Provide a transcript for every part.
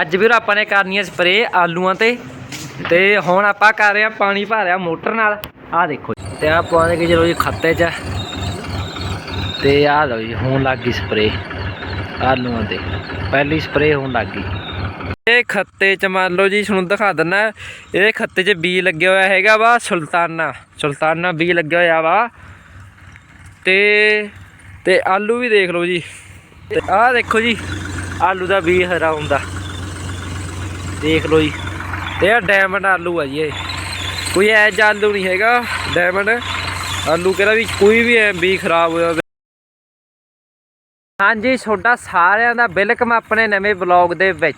ਅੱਜ ਵੀਰ ਆਪਾਂ ਨੇ ਕਰਨੀ ਹੈ ਸਪਰੇ ਆਲੂਆਂ ਤੇ। ਤੇ ਹੁਣ ਆਪਾਂ ਕਰ ਰਹੇ ਆ ਪਾਣੀ ਭਰ ਰਿਹਾ ਮੋਟਰ ਨਾਲ। ਆਹ ਦੇਖੋ ਜੀ। ਤੇ ਆ ਪਾਣੀ ਕਿ ਚਲੋ ਜੀ ਖੱਤੇ 'ਚ ਤੇ ਆਹ ਲਓ ਜੀ, ਹੁਣ ਲੱਗ ਗਈ ਸਪਰੇ ਆਲੂਆਂ ਤੇ। ਪਹਿਲੀ ਸਪਰੇ ਹੋਣ ਲੱਗ ਗਈ। ਇਹ ਖੱਤੇ 'ਚ ਮੰਨ ਲਓ ਜੀ, ਤੁਹਾਨੂੰ ਦਿਖਾ ਦਿੰਨਾ ਇਹ ਖੱਤੇ 'ਚ ਬੀ ਲੱਗਿਆ ਹੋਇਆ ਹੈਗਾ ਵਾ, ਸੁਲਤਾਨਾ। ਸੁਲਤਾਨਾ ਬੀ ਲੱਗਿਆ ਹੋਇਆ ਵਾ। ਤੇ ਤੇ ਆਲੂ ਵੀ ਦੇਖ ਲਓ ਜੀ। ਤੇ ਆਹ ਦੇਖੋ ਜੀ, ਆਲੂ ਦਾ ਬੀ ਹਰਾ ਹੁੰਦਾ। ਦੇਖ ਲਓ ਜੀ। ਤੇ ਇਹ ਡਾਇਮੰਡ ਆਲੂ ਆ ਜੀ ਇਹ। ਕੋਈ ਐ ਆਲੂ ਨਹੀਂ ਹੈਗਾ ਡਾਇਮੰਡ ਆਲੂ ਕਿਹੜਾ ਵੀ ਕੋਈ ਵੀ ਐ ਬੀ ਖਰਾਬ ਹੋਇਆ ਹਾਂਜੀ, ਤੁਹਾਡਾ ਸਾਰਿਆਂ ਦਾ ਵੈਲਕਮ ਆਪਣੇ ਨਵੇਂ ਵਲੌਗ ਦੇ ਵਿੱਚ।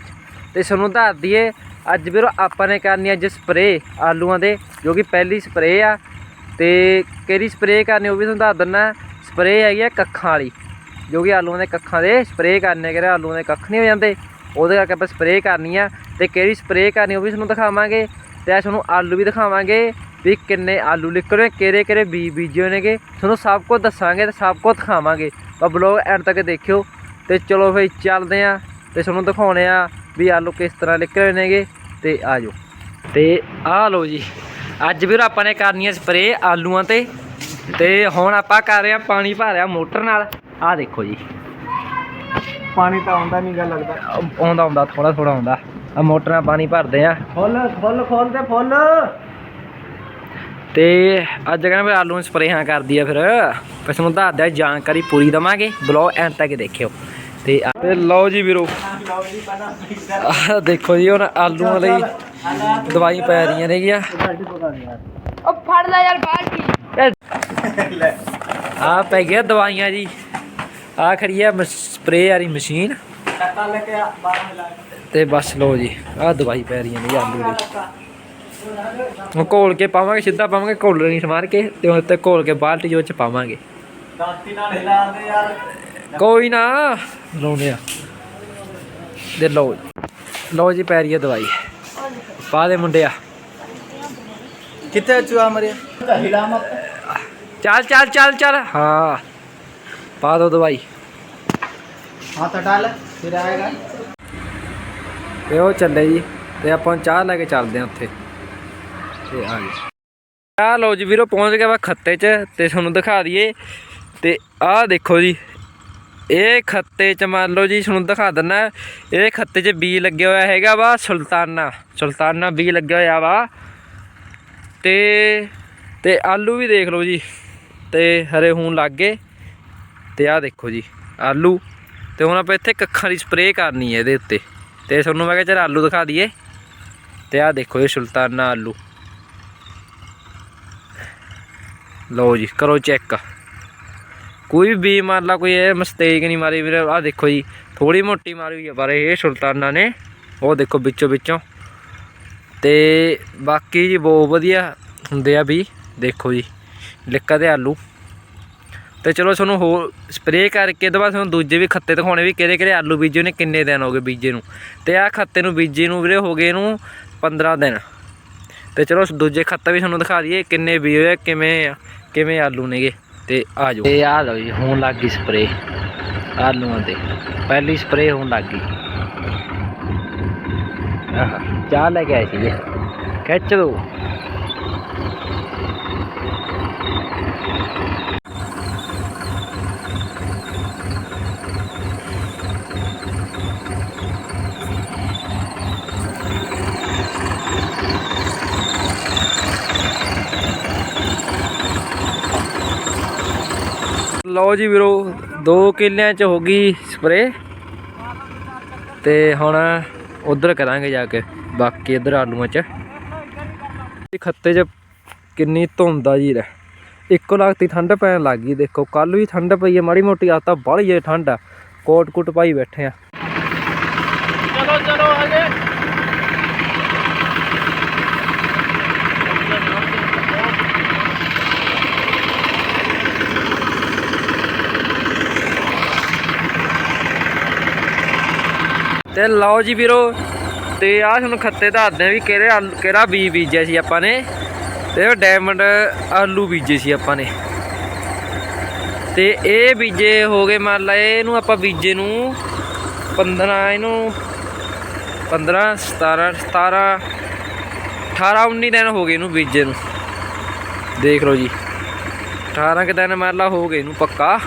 ਤੇ ਤੁਹਾਨੂੰ ਦੱਸ ਦਈਏ, ਅੱਜ ਵੀਰੋ ਆਪਾਂ ਨੇ ਕਰਨੀ ਅੱਜ ਸਪਰੇ ਆਲੂਆਂ ਦੇ, ਜੋ ਕਿ ਪਹਿਲੀ ਸਪਰੇ ਆ। ਤੇ ਕਿਹੜੀ ਸਪਰੇ ਕਰਨੀ ਉਹ ਵੀ ਤੁਹਾਨੂੰ ਦੱਸ ਦਿੰਨਾ। ਸਪਰੇ ਹੈਗੀ ਆ ਕੱਖਾਂ ਵਾਲੀ। ਜੋ ਕਿ ਆਲੂਆਂ ਦੇ ਕੱਖਾਂ ਦੇ ਸਪਰੇ ਕਰਨੇ ਕਿਹੜੇ ਆਲੂਆਂ ਦੇ ਕੱਖ ਨਹੀਂ ਹੋ ਜਾਂਦੇ। ਉਹਦੇ ਕਰਕੇ ਆਪਾਂ ਸਪਰੇਅ ਕਰਨੀ ਆ ਤੇ ਕਿਹੜੀ ਸਪਰੇਅ ਕਰਨੀ ਉਹ ਵੀ ਤੁਹਾਨੂੰ ਦਿਖਾਵਾਂਗੇ ਤੇ ਆ ਤੁਹਾਨੂੰ ਆਲੂ ਵੀ ਦਿਖਾਵਾਂਗੇ ਵੀ ਕਿੰਨੇ ਆਲੂ ਨਿਕਲੇ ਕਿਹੜੇ ਕਿਹੜੇ ਬੀਜ ਬੀਜੇ ਹੋਏ ਨੇਗੇ। ਤੁਹਾਨੂੰ ਸਭ ਕੁਝ ਦੱਸਾਂਗੇ ਤੇ ਸਭ ਕੁਝ ਦਿਖਾਵਾਂਗੇ। ਤਾਂ ਬਲੌਗ ਐਂਡ ਤੱਕ ਦੇਖਿਓ ਤੇ ਚਲੋ ਫਿਰ ਚੱਲਦੇ ਆ ਤੇ ਤੁਹਾਨੂੰ ਦਿਖਾਉਣੇ ਆ ਵੀ ਆਲੂ ਕਿਸ ਤਰ੍ਹਾਂ ਨਿਕਲੇ ਹੋਏ ਨੇਗੇ ਤੇ ਆ ਜਾਓ ਤੇ ਆਹ ਲਓ ਜੀ, ਅੱਜ ਵੀਰ ਆਪਾਂ ਨੇ ਕਰਨੀ ਹੈ ਸਪਰੇ ਆਲੂਆਂ ਤੇ। ਤੇ ਹੁਣ ਆਪਾਂ ਕਰ ਰਹੇ ਆ ਪਾਣੀ ਭਰ ਰਿਹਾ ਮੋਟਰ ਨਾਲ। ਆਹ ਦੇਖੋ ਜੀ। ਪਾਣੀ ਤਾਂ ਆਉਂਦਾ ਨਹੀਂ ਗਾ ਲੱਗਦਾ। ਆਉ- ਆਉਂਦਾ ਆਉਂਦਾ ਥੋੜਾ ਥੋੜਾ ਆਉਂਦਾ। ਆ ਮੋਟਰ ਨਾਲ ਪਾਣੀ ਭਰਦੇ ਆ। ਫੁੱਲ ਫੁੱਲ ਖੋਲ ਦੇ ਫੁੱਲ। ਤੇ ਅੱਜ ਕਹਿੰਦਾ ਵੀ ਆਲੂ ਨੂੰ ਸਪਰੇਹਾਂ ਕਰਦੀ ਆ ਫਿਰ। ਫਿਰ ਤੁਹਾਨੂੰ ਦੱਸਦਾ ਜਾਣਕਾਰੀ ਪੂਰੀ ਦਵਾਂਗੇ। ਬਲੌਗ ਐਂਡ ਤੱਕ ਦੇਖਿਓ। ਤੇ ਆ- ਤੇ ਲਓ ਜੀ ਵੀਰੋ। ਲਓ ਜੀ ਪਹਿਲਾਂ ਇੱਧਰ ਆਹ ਦੇਖੋ ਜੀ ਹੁਣ ਆਲੂਆਂ ਲਈ ਦਵਾਈ ਪੈ ਰਹੀਆਂ ਨੇਗੀਆਂ ਗੱਡੀ ਪਕਾ ਦੇ ਯਾਰ ਉਹ ਫੜ ਲੈ ਯਾਰ ਬਾਲਟੀ ਲੈ ਆ ਪੈ ਗਿਆ ਦਵਾਈਆਂ ਜੀ। ਆ ਖੜੀ ਆ ਸਪਰੇ ਵਾਲੀ ਮਸ਼ੀਨ। ਲੈ ਤੇ ਬਸ ਲਓ ਜੀ ਆ ਦਵਾਈ ਪੈ ਰਹੀਆਂ ਨੇ ਆਲੂ ਦੀ। ਹੁਣ ਘੋਲ ਕੇ ਪਾਵਾਂਗੇ ਸਿੱਧਾ ਪਾਵਾਂਗੇ ਘੋਲ ਨਹੀਂ ਸਮਾਰ ਕੇ ਤੇ ਹੁਣ ਤੇ ਘੋਲ ਕੇ ਬਾਲਟੀ ਜੋ ਚ ਪਾਵਾਂਗੇ। ਕੋਈ ਨਾ ਲਾਉਣੇ ਆ। ਦੇ ਜੀ। ਲਓ ਜੀ ਪੈ ਰਹੀ ਹੈ ਦਵਾਈ। ਪਾ ਦੇ ਮੁੰਡਿਆ। ਕਿੱਥੇ ਚੂਹਾ ਮਰਿਆ? ਹਿਲਾ ਮਤ ਚੱਲ ਚੱਲ ਚੱਲ ਚੱਲ। ਹਾਂ ਪਾ ਦੋ ਦਵਾਈ। हाथ हटा ले फिर आएगा ਤੇ ਉਹ ਚੱਲੇ ਜੀ ਤੇ ਆਪਾਂ ਚਾਹ ਲੈ ਕੇ ਚੱਲਦੇ ਹਾਂ ਉੱਥੇ ਤੇ ਆ ਗਏ ਆ ਲਓ ਜੀ ਵੀਰੋ ਪਹੁੰਚ ਗਿਆ ਵਾ ਖੱਤੇ 'ਚ ਤੇ ਤੁਹਾਨੂੰ ਦਿਖਾ ਦਈਏ ਤੇ ਆਹ ਦੇਖੋ ਜੀ ਇਹ ਖੱਤੇ 'ਚ ਮੰਨ ਲਓ ਜੀ ਤੁਹਾਨੂੰ ਦਿਖਾ ਦਿੰਨਾ ਇਹ ਖੱਤੇ 'ਚ ਬੀ ਲੱਗਿਆ ਹੋਇਆ ਹੈਗਾ ਵਾ ਸੁਲਤਾਨਾ ਸੁਲਤਾਨਾ ਬੀ ਲੱਗਿਆ ਹੋਇਆ ਵਾ ਤੇ ਤੇ ਆਲੂ ਵੀ ਦੇਖ ਲਓ ਜੀ ਤੇ ਹਰੇ ਹੋਣ ਲੱਗ ਗਏ ਤੇ ਆਹ ਦੇਖੋ ਜੀ ਆਲੂ ਤੇ ਹੁਣ ਆਪਾਂ ਇੱਥੇ ਕੱਖਾਂ ਦੀ ਸਪਰੇਅ ਕਰਨੀ ਹੈ ਇਹਦੇ ਉੱਤੇ। ਤੇ ਤੁਹਾਨੂੰ ਮੈਂ ਕਿਹਾ ਚਲ ਆਲੂ ਦਿਖਾ ਦਈਏ। ਤੇ ਆਹ ਦੇਖੋ ਇਹ ਸੁਲਤਾਨਾ ਆਲੂ। ਲਓ ਜੀ, ਕਰੋ ਚੈੱਕ ਕੋਈ ਵੀ ਮਾਰ ਲਾ ਕੋਈ ਇਹ ਮਿਸਟੇਕ ਨਹੀਂ ਮਾਰੀ ਵੀਰੇ, ਆਹ ਦੇਖੋ ਜੀ ਥੋੜੀ ਮੋਟੀ ਮਾਰੀ ਹੋਈ ਹੈ ਪਰ ਇਹ ਸੁਲਤਾਨਾ ਨੇ, ਉਹ ਦੇਖੋ ਵਿੱਚੋਂ ਵਿੱਚੋਂ। ਤੇ ਬਾਕੀ ਜੀ ਬਹੁਤ ਵਧੀਆ ਹੁੰਦੇ ਆ ਵੀ ਦੇਖੋ ਜੀ, ਲਿਕਾ ਦੇ ਆਲੂ। ਤੇ ਚਲੋ ਤੁਹਾਨੂੰ ਹੋਰ ਸਪਰੇਅ ਕਰਕੇ ਤੋਂ ਬਾਅਦ ਤੁਹਾਨੂੰ ਦੂਜੇ ਵੀ ਖੱਤੇ ਦਿਖਾਉਣੇ ਵੀ ਕਿਹੜੇ ਕਿਹੜੇ ਆਲੂ ਬੀਜੇ ਨੇ, ਕਿੰਨੇ ਦਿਨ ਹੋ ਗਏ ਬੀਜੇ ਨੂੰ। ਤੇ ਆਹ ਖੱਤੇ ਨੂੰ ਬੀਜੇ ਨੂੰ ਵੀਰੇ ਹੋ ਗਏ ਨੂੰ 15 ਦਿਨ। ਤੇ ਚਲੋ ਦੂਜੇ ਖੱਤਾ ਵੀ ਤੁਹਾਨੂੰ ਦਿਖਾ ਦਈਏ ਕਿੰਨੇ ਬੀਜ ਹੋਏ ਕਿਵੇਂ ਕਿਵੇਂ ਆਲੂ ਨੇਗੇ। ਤੇ ਆ ਜਾਓ। ਤੇ ਆ ਲਓ ਜੀ, ਹੋਣ ਲੱਗ ਗਈ ਸਪਰੇ ਆਲੂਆਂ ਤੇ। ਪਹਿਲੀ ਸਪਰੇ ਹੋਣ ਲੱਗ ਗਈ। ਆਹ, ਚਾਹ ਲੈ ਕੇ ਆਏ ਸੀਗੇ। ਖਿੱਚ ਦੋ। ਲਓ ਜੀ ਵੀਰੋ, ਦੋ ਕਿਲਿਆਂ 'ਚ ਹੋ ਗਈ ਸਪਰੇ ਤੇ ਹੁਣ ਉਧਰ ਕਰਾਂਗੇ ਜਾ ਕੇ, ਬਾਕੀ ਇਧਰ ਆਲੂਆਂ 'ਚ। ਇਹ ਖੱਤੇ 'ਚ ਕਿੰਨੀ ਧੁੰਦ ਆ ਜੀ ਰਹਿ। ਇੱਕੋ ਲਗਤੀ ਠੰਡ ਪੈਣ ਲੱਗ ਗਈ, ਦੇਖੋ ਕੱਲ ਵੀ ਠੰਡ ਪਈ ਹੈ ਮਾੜੀ ਮੋਟੀ ਆ ਤਾਂ ਬਾਹਲੀ ਠੰਡ ਆ। ਕੋਟ ਕੁੱਟ ਪਾਈ ਬੈਠੇ ਆ। ਚਲੋ ਚਲੋ, ਹਜੇ ਤੇ ਲਓ ਜੀ ਵੀਰੋ, ਤੇ ਆਹ ਤੁਹਾਨੂੰ ਖੱਤੇ ਦੱਸਦੇ ਆ ਵੀ ਕਿਹੜੇ ਆਲੂ ਕਿਹੜਾ ਬੀਜ ਬੀਜਿਆ ਸੀ ਆਪਾਂ ਨੇ। ਤੇ ਉਹ ਡਾਇਮੰਡ ਆਲੂ ਬੀਜੇ ਸੀ ਆਪਾਂ ਨੇ। ਤੇ ਇਹ ਬੀਜੇ ਹੋ ਗਏ ਮੰਨ ਲਾ ਇਹਨੂੰ ਆਪਾਂ ਬੀਜੇ ਨੂੰ 15 ਇਹਨੂੰ 15 17 17 18 19 ਦਿਨ ਹੋ ਗਏ ਇਹਨੂੰ ਬੀਜੇ ਨੂੰ। ਦੇਖ ਲਓ ਜੀ 18 ਕਿ ਦਿਨ ਮੰਨ ਮਰਲਾ ਹੋ ਗਏ ਇਹਨੂੰ ਪੱਕਾ।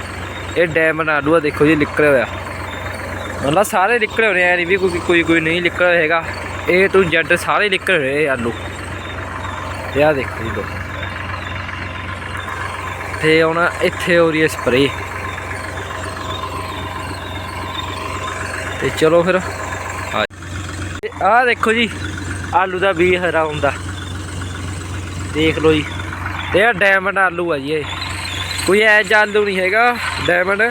ਇਹ ਡਾਇਮੰਡ ਆਲੂ ਆ, ਦੇਖੋ ਜੀ, ਨਿਕਲਿਆ ਹੋਇਆ। ਮਤਲਬ ਸਾਰੇ ਨਿਕਲੇ ਹੋਣੇ ਆ ਨਹੀਂ ਵੀ ਕੋਈ ਕੋਈ ਕੋਈ ਨਹੀਂ ਨਿਕਲਿਆ ਹੈਗਾ ਇਹ ਟੂ ਜੈਡ ਸਾਰੇ ਨਿਕਲ ਰਹੇ ਆਲੂ। ਤੇ ਆ ਦੇਖੋ ਜੀ ਲੋ ਤੇ ਹੁਣ ਇੱਥੇ ਹੋ ਰਹੀ ਹੈ ਸਪਰੇ ਤੇ ਚਲੋ ਫਿਰ। ਆ ਆਹ ਦੇਖੋ ਜੀ, ਆਲੂ ਦਾ ਬੀਜ ਹਰਾ ਹੁੰਦਾ। ਦੇਖ ਲਓ ਜੀ। ਤੇ ਇਹ ਡਾਇਮੰਡ ਆਲੂ ਆ ਜੀ ਇਹ। ਕੋਈ ਐ ਆਲੂ ਨਹੀਂ ਹੈਗਾ ਡਾਇਮੰਡ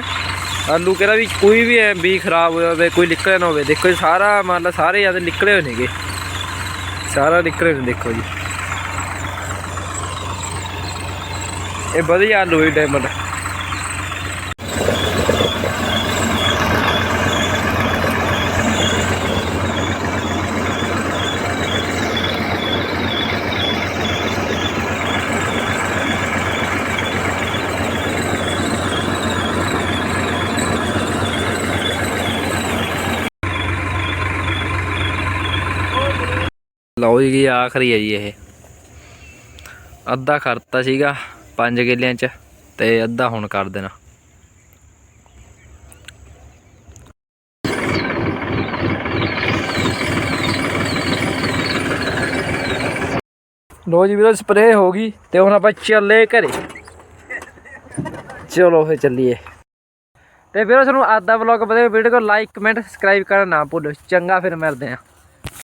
ਆਲੂ ਕਿਹੜਾ ਵੀ ਕੋਈ ਵੀ ਐ ਬੀ ਖਰਾਬ ਹੋਇਆ ਹੋਵੇ, ਕੋਈ ਨਿਕਲਿਆ ਨਾ ਹੋਵੇ, ਦੇਖੋ ਜੀ, ਸਾਰਾ ਮੰਨ ਲਾ ਸਾਰੇ ਜ਼ਿਆਦਾ ਨਿਕਲੇ ਹੋਏ ਨੇਗੇ। ਸਾਰਾ ਨਿਕਲੇ ਨੇ, ਦੇਖੋ ਜੀ। ਇਹ ਵਧੀਆ ਆਲੂ ਹੈ ਡਾਇਮੰਡ ਲਓ ਜੀ ਆਖਰੀ ਹੈ ਜੀ ਇਹ। ਅੱਧਾ ਕਰਤਾ ਸੀਗਾ 5 ਕਿੱਲਿਆਂ ਚ ਤੇ ਅੱਧਾ ਹੁਣ ਕਰ ਦੇਣਾ। ਲੋ ਜੀ ਵੀਰੋ ਸਪਰੇਅ ਹੋ ਗਈ ਤੇ ਹੁਣ ਆਪਾਂ ਚੱਲੇ ਘਰੇ। ਚਲੋ ਫੇ ਚੱਲੀਏ। ਤੇ ਵੀਰੋ, ਤੁਹਾਨੂੰ ਅੱਜ ਦਾ ਵਲੌਗ ਵਧੀਆ ਵੀਡੀਓ ਕੋ ਲਾਈਕ ਕਮੈਂਟ ਸਬਸਕ੍ਰਾਈਬ ਕਰਨਾ ਨਾ ਭੁੱਲੋ। ਚੰਗਾ ਫਿਰ ਮਿਲਦੇ ਆਂ